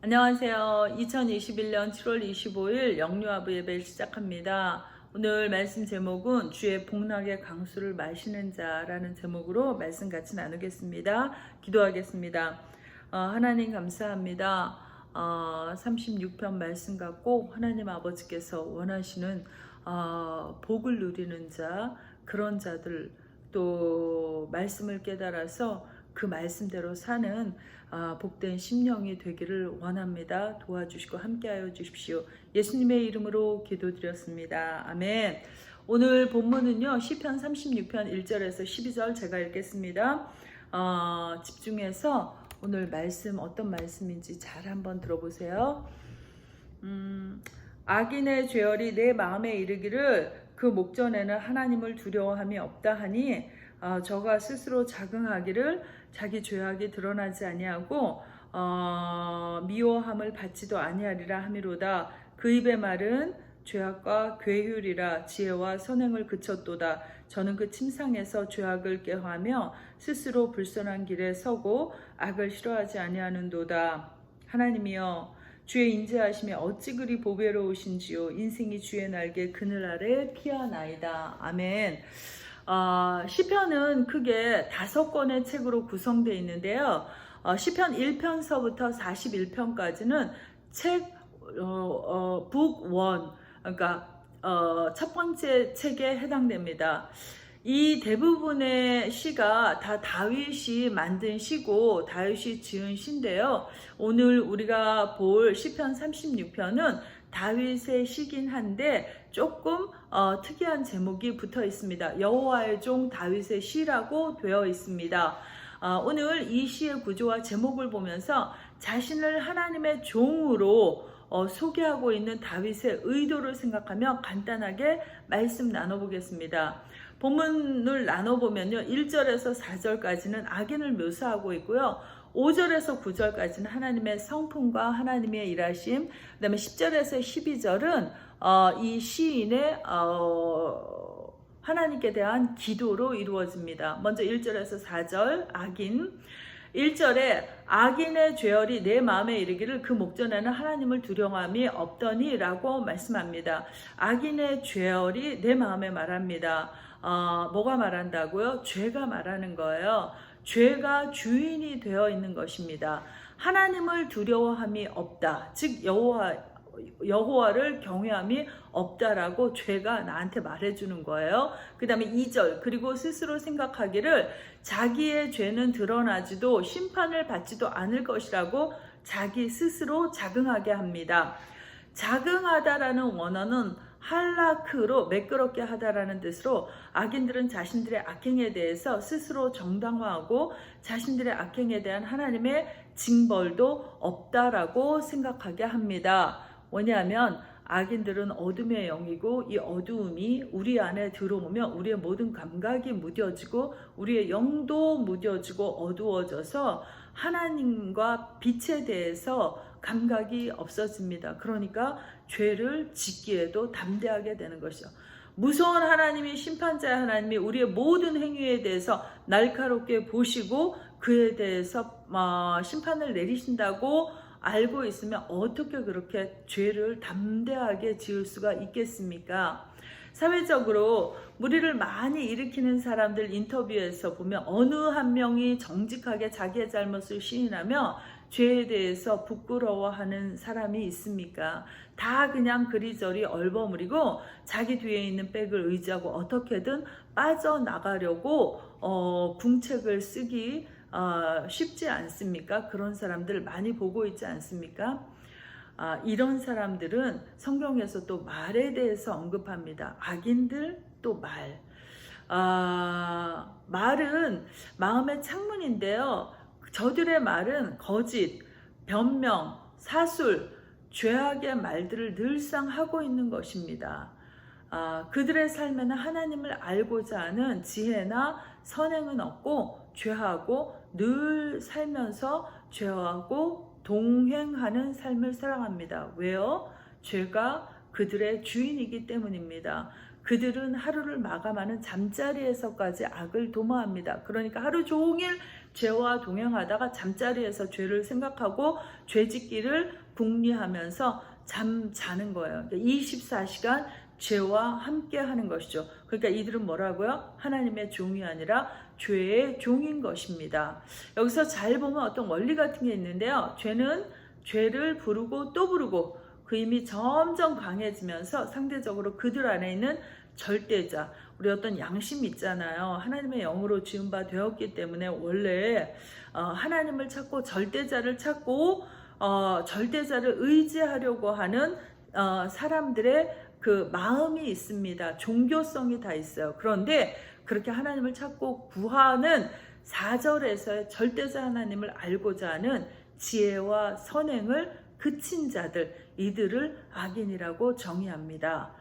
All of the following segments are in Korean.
안녕하세요. 2021년 7월 25일 영유아부 예배를 시작합니다. 오늘 말씀 제목은 주의 복락의 강수를 마시는 자라는 제목으로 말씀 같이 나누겠습니다. 기도하겠습니다. 어, 하나님 감사합니다. 어, 36편 말씀 갖고 하나님 아버지께서 원하시는 어, 복을 누리는 자 그런 자들 또 말씀을 깨달아서 그 말씀대로 사는 아, 복된 심령이 되기를 원합니다. 도와주시고 함께하여 주십시오. 예수님의 이름으로 기도드렸습니다. 아멘. 오늘 본문은요 시편 36편 1절에서 12절 제가 읽겠습니다. 어, 집중해서 오늘 말씀 어떤 말씀인지 잘 한번 들어보세요. 음, 악인의 죄열이 내 마음에 이르기를 그 목전에는 하나님을 두려워함이 없다 하니 어, 저가 스스로 자긍하기를 자기 죄악이 드러나지 아니하고 어, 미워함을 받지도 아니하리라 하미로다. 그 입의 말은 죄악과 괴휼이라 지혜와 선행을 그쳤도다. 저는 그 침상에서 죄악을 꾀하며 스스로 불선한 길에 서고 악을 싫어하지 아니하는도다. 하나님이여 주의 인자하심이 어찌 그리 보배로우신지요? 인생이 주의 날개 그늘 아래 피하나이다. 아멘 어, 시편은 크게 다섯 권의 책으로 구성되어 있는데요. 어, 시편 1편서부터 41편까지는 책, 어, 어, 북 1, 그러니까 어, 첫 번째 책에 해당됩니다. 이 대부분의 시가 다 다윗이 만든 시고 다윗이 지은 시인데요. 오늘 우리가 볼 시편 36편은 다윗의 시긴 한데 조금 어, 특이한 제목이 붙어 있습니다. 여호와의 종 다윗의 시라고 되어 있습니다. 어, 오늘 이 시의 구조와 제목을 보면서 자신을 하나님의 종으로 어, 소개하고 있는 다윗의 의도를 생각하며 간단하게 말씀 나눠보겠습니다. 본문을 나눠보면요. 1절에서 4절까지는 악인을 묘사하고 있고요. 5절에서 9절까지는 하나님의 성품과 하나님의 일하심, 그 다음에 10절에서 12절은 어, 이 시인의 어, 하나님께 대한 기도로 이루어집니다. 먼저 1절에서 4절 악인 1절에 악인의 죄열이 내 마음에 이르기를 그 목전에는 하나님을 두려움이 없더니라고 말씀합니다. 악인의 죄열이 내 마음에 말합니다. 어, 뭐가 말한다고요? 죄가 말하는 거예요. 죄가 주인이 되어 있는 것입니다. 하나님을 두려워함이 없다. 즉 여호와 여호와를 경외함이 없다라고 죄가 나한테 말해주는 거예요. 그 다음에 2절 그리고 스스로 생각하기를 자기의 죄는 드러나지도 심판을 받지도 않을 것이라고 자기 스스로 자긍하게 합니다. 자긍하다라는 원어는 할라크로 매끄럽게 하다라는 뜻으로 악인들은 자신들의 악행에 대해서 스스로 정당화하고 자신들의 악행에 대한 하나님의 징벌도 없다라고 생각하게 합니다. 뭐냐면 악인들은 어둠의 영이고 이 어두움이 우리 안에 들어오면 우리의 모든 감각이 무뎌지고 우리의 영도 무뎌지고 어두워져서 하나님과 빛에 대해서 감각이 없어집니다. 그러니까 죄를 짓기에도 담대하게 되는 것이죠. 무서운 하나님이 심판자의 하나님이 우리의 모든 행위에 대해서 날카롭게 보시고 그에 대해서 심판을 내리신다고 알고 있으면 어떻게 그렇게 죄를 담대하게 지을 수가 있겠습니까? 사회적으로 무리를 많이 일으키는 사람들 인터뷰에서 보면 어느 한 명이 정직하게 자기의 잘못을 시인하며 죄에 대해서 부끄러워하는 사람이 있습니까? 다 그냥 그리저리 얼버무리고 자기 뒤에 있는 백을 의지하고 어떻게든 빠져나가려고 어, 궁책을 쓰기 어, 쉽지 않습니까? 그런 사람들 많이 보고 있지 않습니까? 아, 이런 사람들은 성경에서 또 말에 대해서 언급합니다. 악인들 또 말. 아, 말은 마음의 창문인데요. 저들의 말은 거짓, 변명, 사술, 죄악의 말들을 늘상 하고 있는 것입니다. 아, 그들의 삶에는 하나님을 알고자 하는 지혜나 선행은 없고 죄하고 늘 살면서 죄하고 동행하는 삶을 살아갑니다. 왜요? 죄가 그들의 주인이기 때문입니다. 그들은 하루를 마감하는 잠자리에서까지 악을 도모합니다. 그러니까 하루 종일 죄와 동행하다가 잠자리에서 죄를 생각하고 죄짓기를 궁리하면서 잠 자는 거예요. 24시간 죄와 함께 하는 것이죠. 그러니까 이들은 뭐라고요? 하나님의 종이 아니라 죄의 종인 것입니다. 여기서 잘 보면 어떤 원리 같은 게 있는데요. 죄는 죄를 부르고 또 부르고 그 힘이 점점 강해지면서 상대적으로 그들 안에 있는 절대자, 우리 어떤 양심이 있잖아요. 하나님의 영으로 지은 바 되었기 때문에 원래 어, 하나님을 찾고 절대자를 찾고 어, 절대자를 의지하려고 하는 어, 사람들의 그 마음이 있습니다. 종교성이 다 있어요. 그런데 그렇게 하나님을 찾고 구하는 4절에서의 절대자 하나님을 알고자 하는 지혜와 선행을 그친 자들, 이들을 악인이라고 정의합니다.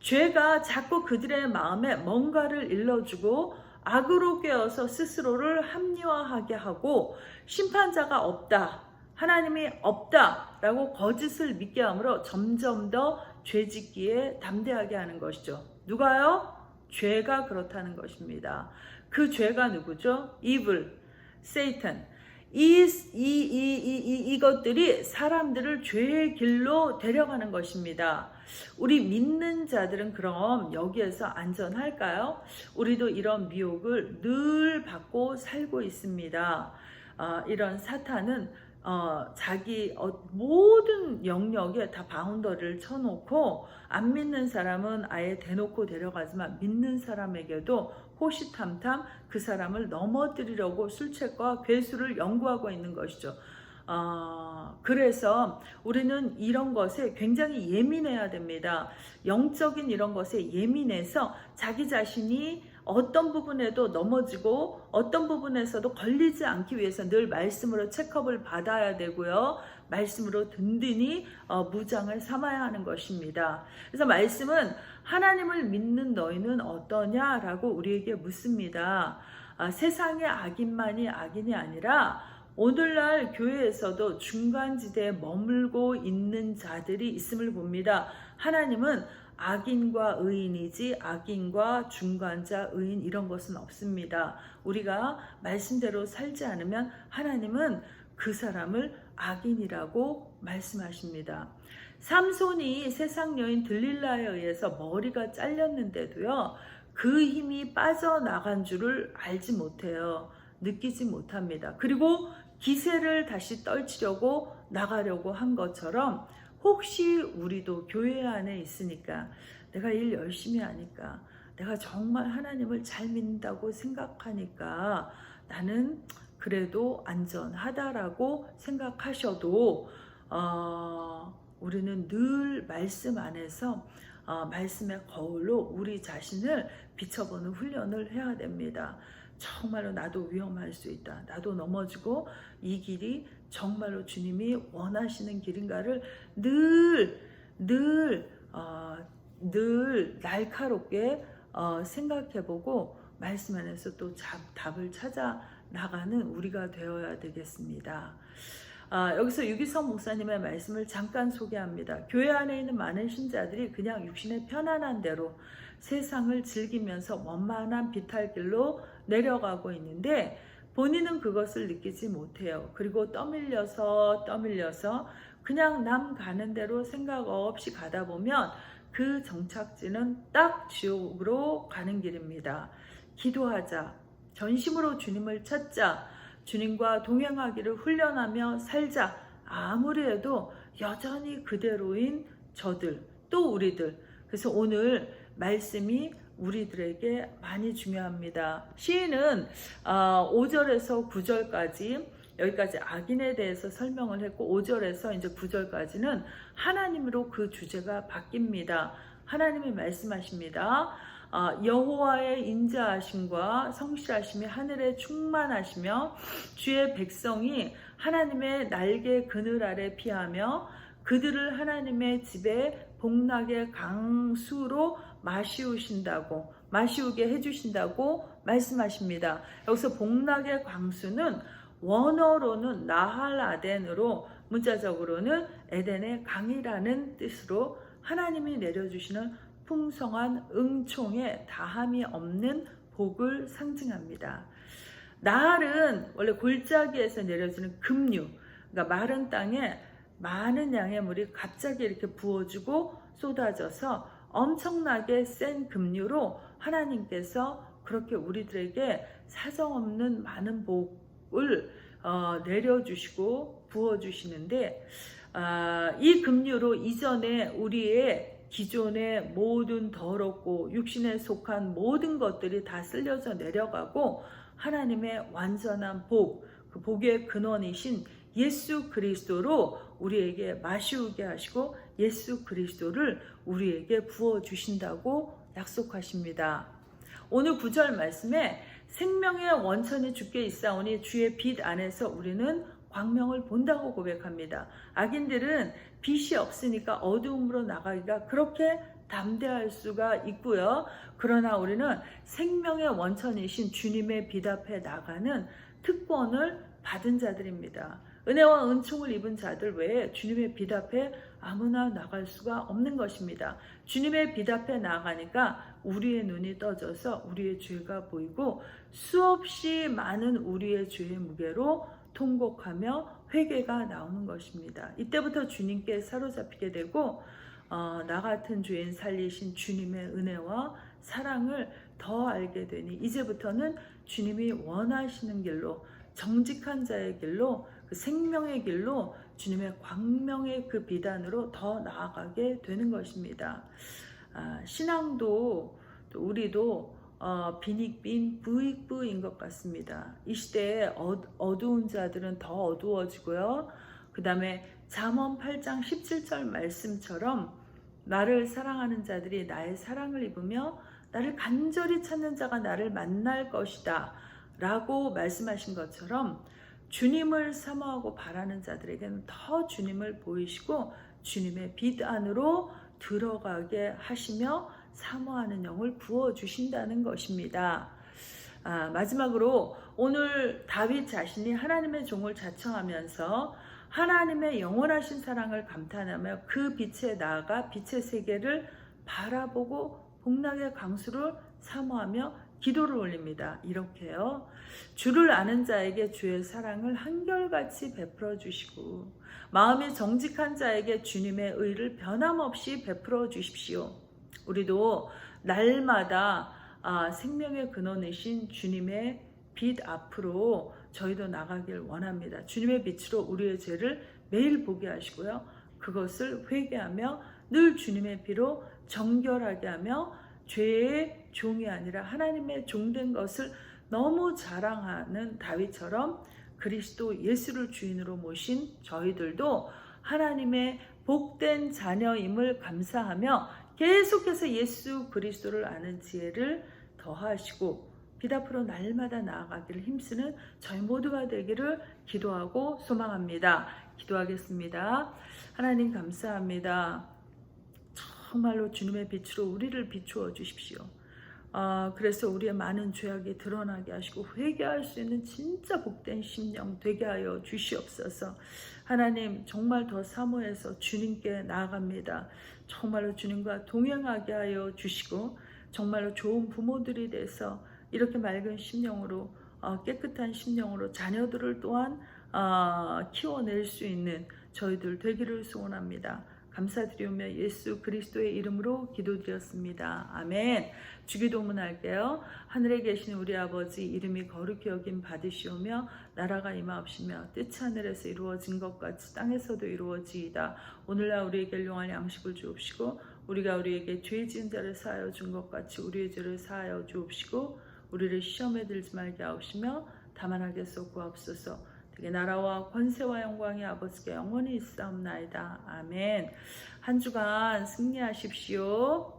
죄가 자꾸 그들의 마음에 뭔가를 일러주고 악으로 깨어서 스스로를 합리화하게 하고 심판자가 없다. 하나님이 없다 라고 거짓을 믿게 함으로 점점 더 죄짓기에 담대하게 하는 것이죠. 누가요? 죄가 그렇다는 것입니다. 그 죄가 누구죠? evil, Satan. 이, 이, 이, 이, 이, 이것들이 사람들을 죄의 길로 데려가는 것입니다. 우리 믿는 자들은 그럼 여기에서 안전할까요? 우리도 이런 미혹을 늘 받고 살고 있습니다. 어, 이런 사탄은 어, 자기 어, 모든 영역에 다 바운더를 쳐놓고 안 믿는 사람은 아예 대놓고 데려가지만 믿는 사람에게도 호시탐탐 그 사람을 넘어뜨리려고 술책과 괴수를 연구하고 있는 것이죠. 어, 그래서 우리는 이런 것에 굉장히 예민해야 됩니다. 영적인 이런 것에 예민해서 자기 자신이 어떤 부분에도 넘어지고 어떤 부분에서도 걸리지 않기 위해서 늘 말씀으로 체크업을 받아야 되고요. 말씀으로 든든히 어, 무장을 삼아야 하는 것입니다. 그래서 말씀은 하나님을 믿는 너희는 어떠냐라고 우리에게 묻습니다. 아, 세상의 악인만이 악인이 아니라 오늘날 교회에서도 중간지대에 머물고 있는 자들이 있음을 봅니다. 하나님은 악인과 의인이지 악인과 중간자 의인 이런 것은 없습니다. 우리가 말씀대로 살지 않으면 하나님은 그 사람을 악인이라고 말씀하십니다. 삼손이 세상 여인 들릴라에 의해서 머리가 잘렸는데도요. 그 힘이 빠져나간 줄을 알지 못해요. 느끼지 못합니다. 그리고 기세를 다시 떨치려고 나가려고 한 것처럼 혹시 우리도 교회 안에 있으니까 내가 일 열심히 하니까 내가 정말 하나님을 잘 믿는다고 생각하니까 나는 그래도 안전하다라고 생각하셔도 어, 우리는 늘 말씀 안에서 어, 말씀의 거울로 우리 자신을 비춰보는 훈련을 해야 됩니다. 정말로 나도 위험할 수 있다. 나도 넘어지고 이 길이 정말로 주님이 원하시는 길인가를 늘, 늘, 어, 늘 날카롭게 어, 생각해보고 말씀 안에서 또 잡, 답을 찾아 나가는 우리가 되어야 되겠습니다. 아, 여기서 유기성 목사님의 말씀을 잠깐 소개합니다. 교회 안에 있는 많은 신자들이 그냥 육신의 편안한 대로 세상을 즐기면서 원만한 비탈길로 내려가고 있는데 본인은 그것을 느끼지 못해요. 그리고 떠밀려서 떠밀려서 그냥 남 가는 대로 생각 없이 가다 보면 그 정착지는 딱 지옥으로 가는 길입니다. 기도하자. 전심으로 주님을 찾자. 주님과 동행하기를 훈련하며 살자. 아무리 해도 여전히 그대로인 저들, 또 우리들. 그래서 오늘 말씀이 우리들에게 많이 중요합니다. 시인은 5절에서 어, 9절까지 여기까지 악인에 대해서 설명을 했고 5절에서 이제 9절까지는 하나님으로 그 주제가 바뀝니다. 하나님이 말씀하십니다. 어, 여호와의 인자하심과 성실하심이 하늘에 충만하시며 주의 백성이 하나님의 날개 그늘 아래 피하며 그들을 하나님의 집에 복락의 강수로 마시우신다고 마시우게 해주신다고 말씀하십니다. 여기서 복락의 광수는 원어로는 나할 아덴으로 문자적으로는 에덴의 강이라는 뜻으로 하나님이 내려주시는 풍성한 응총에 다함이 없는 복을 상징합니다. 나알은 원래 골짜기에서 내려지는 급류, 그러니까 마른 땅에 많은 양의 물이 갑자기 이렇게 부어주고 쏟아져서 엄청나게 센 급류로 하나님께서 그렇게 우리들에게 사정없는 많은 복을 어, 내려주시고 부어주시는데 아, 이 급류로 이전에 우리의 기존의 모든 더럽고 육신에 속한 모든 것들이 다 쓸려져 내려가고 하나님의 완전한 복, 그 복의 근원이신 예수 그리스도로 우리에게 마시우게 하시고 예수 그리스도를 우리에게 부어 주신다고 약속하십니다. 오늘 구절 말씀에 생명의 원천이 주께 있사오니 주의 빛 안에서 우리는 광명을 본다고 고백합니다. 악인들은 빛이 없으니까 어두움으로 나가기가 그렇게 담대할 수가 있고요. 그러나 우리는 생명의 원천이신 주님의 빛 앞에 나가는 특권을 받은 자들입니다. 은혜와 은총을 입은 자들 외에 주님의 빛 앞에 아무나 나갈 수가 없는 것입니다. 주님의 빛 앞에 나가니까 우리의 눈이 떠져서 우리의 죄가 보이고 수없이 많은 우리의 죄의 무게로 통곡하며 회개가 나오는 것입니다. 이때부터 주님께 사로잡히게 되고 어, 나 같은 죄인 살리신 주님의 은혜와 사랑을 더 알게 되니 이제부터는 주님이 원하시는 길로 정직한 자의 길로 그 생명의 길로 주님의 광명의 그 비단으로 더 나아가게 되는 것입니다. 아, 신앙도 또 우리도 어, 빈익빈 부익부인 것 같습니다. 이 시대에 어, 어두운 자들은 더 어두워지고요. 그 다음에 잠언 8장 17절 말씀처럼 나를 사랑하는 자들이 나의 사랑을 입으며 나를 간절히 찾는 자가 나를 만날 것이다. 라고 말씀하신 것처럼 주님을 사모하고 바라는 자들에게는 더 주님을 보이시고 주님의 빛 안으로 들어가게 하시며 사모하는 영을 부어 주신다는 것입니다. 아, 마지막으로 오늘 다윗 자신이 하나님의 종을 자청하면서 하나님의 영원하신 사랑을 감탄하며 그 빛에 나아가 빛의 세계를 바라보고 복락의 강수를 사모하며 기도를 올립니다. 이렇게요. 주를 아는 자에게 주의 사랑을 한결같이 베풀어 주시고 마음이 정직한 자에게 주님의 의를 변함없이 베풀어 주십시오. 우리도 날마다 아, 생명의 근원이신 주님의 빛 앞으로 저희도 나가길 원합니다. 주님의 빛으로 우리의 죄를 매일 보게 하시고요. 그것을 회개하며 늘 주님의 피로 정결하게 하며 죄의 종이 아니라 하나님의 종된 것을 너무 자랑하는 다윗처럼 그리스도 예수를 주인으로 모신 저희들도 하나님의 복된 자녀임을 감사하며 계속해서 예수 그리스도를 아는 지혜를 더하시고 빛 앞으로 날마다 나아가기를 힘쓰는 저희 모두가 되기를 기도하고 소망합니다. 기도하겠습니다. 하나님 감사합니다. 정말로 주님의 빛으로 우리를 비추어 주십시오. 아, 그래서 우리의 많은 죄악이 드러나게 하시고 회개할 수 있는 진짜 복된 심령 되게 하여 주시옵소서. 하나님 정말 더 사모해서 주님께 나아갑니다. 정말로 주님과 동행하게 하여 주시고 정말로 좋은 부모들이 돼서 이렇게 맑은 심령으로 어, 깨끗한 심령으로 자녀들을 또한 어, 키워낼 수 있는 저희들 되기를 소원합니다. 감사드리오며 예수 그리스도의 이름으로 기도드렸습니다. 아멘. 주기도문 할게요. 하늘에 계신 우리 아버지 이름이 거룩히 여김 받으시오며 나라가 임하옵시며 뜻이 하늘에서 이루어진 것 같이 땅에서도 이루어지이다. 오늘날 우리에게 일용할 양식을 주옵시고 우리가 우리에게 죄 지은 자를 사하여 준 것 같이 우리의 죄를 사하여 주옵시고 우리를 시험에 들지 말게 하옵시며 다만하게 쏘구하옵소서. 되게 나라와 권세와 영광이 아버지께 영원히 있사옵나이다. 아멘. 한 주간 승리하십시오.